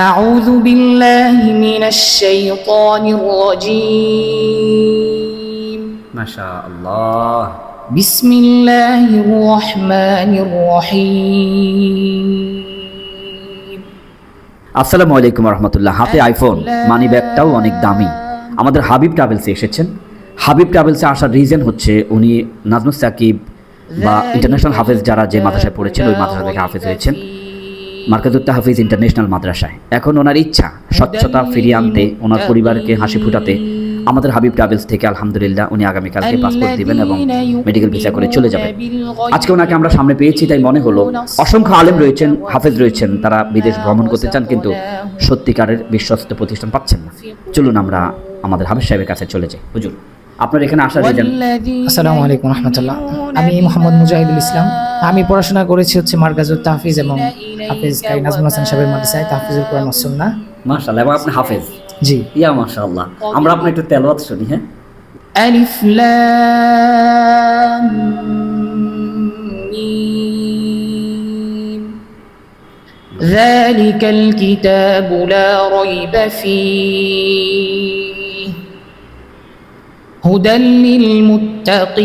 أعوذ بالله من الشيطان الرجيم মাশা আল্লাহ بسم الله الرحمن الرحيم আসসালামু আলাইকুম রহমতুল্লাহ হাতে আইফোন মানি ব্যাগটাও অনেক দামি আমাদের হাবিব ট্রাভেলসে এসেছেন হাবিব ট্রাভেলসে আসার রিজন হচ্ছে উনি নাজমুস সাকিব বা ইন্টারন্যাশনাল হাফেজ যারা যে মাদ্রাসায় পড়েছেন ওই মাদ্রাসা থেকে হাফেজ হয়েছেন মার্কাজুত্তা হাফিজ ইন্টারন্যাশনাল মাদ্রাসায়। এখন ওনার ইচ্ছা স্বচ্ছতা ফিরিয়ে আনতে ওনার পরিবারকে হাসি ফুটাতে। আমাদের হাবিব ট্রাভেলস থেকে আলহামদুলিল্লাহ উনি আগামীকালকে পাসপোর্ট দিবেন এবং মেডিকেল ভিসা করে চলে যাবেন। আজকে ওনাকে আমরা সামনে পেয়েছি তাই মনে হলো অসংখ্য আলেম রয়েছেন হাফেজ রয়েছেন তারা বিদেশ ভ্রমণ করতে চান কিন্তু সত্যিকারের বিশ্বস্ত প্রতিষ্ঠান পাচ্ছেন না। চলুন আমরা আমাদের হাফেজ সাহেবের কাছে চলে যাই। হুজুর আপনার এখানে আসার আসসালামু আলাইকুম রহমতুল্লাহ। আমি মোহাম্মদ মুজাহিদুল ইসলাম। আমি পড়াশোনা করেছি হচ্ছে মার্কাজুল তাহফিজ এবং হাফিজ কাই নাজমুল হাসান সাহেবের মাদ্রাসায় তাহফিজুল কোরআন সুন্নাহ। মাশাআল্লাহ এবং আপনি হাফেজ? জি। ইয়া মাশাআল্লাহ। আমরা আপনি একটু তেলাওয়াত শুনি হ্যাঁ? আলিফ লাম মিম। যালিকাল কিতাবু লা রাইবা ফি হুদাল লিল মুত্তাকিন।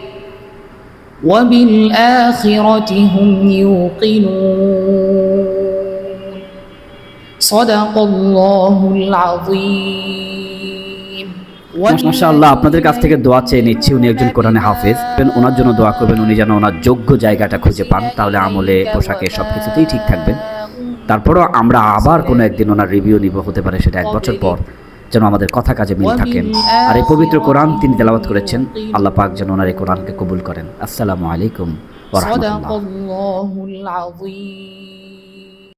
وبالآخرة هم يوقنون صدق الله العظيم মাশাআল্লাহ আপনাদের কাছ থেকে দোয়া চেয়ে নিচ্ছি উনি একজন কোরআনে হাফেজ ওনার জন্য দোয়া করবেন উনি যেন ওনার যোগ্য জায়গাটা খুঁজে পান তাহলে আমলে পোশাকে সব কিছুতেই ঠিক থাকবেন তারপরও আমরা আবার কোনো একদিন ওনার রিভিউ নিব হতে পারে সেটা এক বছর পর যেন আমাদের কথা কাজে মিল থাকেন আর এই পবিত্র কোরআন তিনি তেলাওয়াত করেছেন আল্লাহ পাক যেন ওনার এই কোরআনকে কবুল করেন। আসসালামু আলাইকুম ওয়া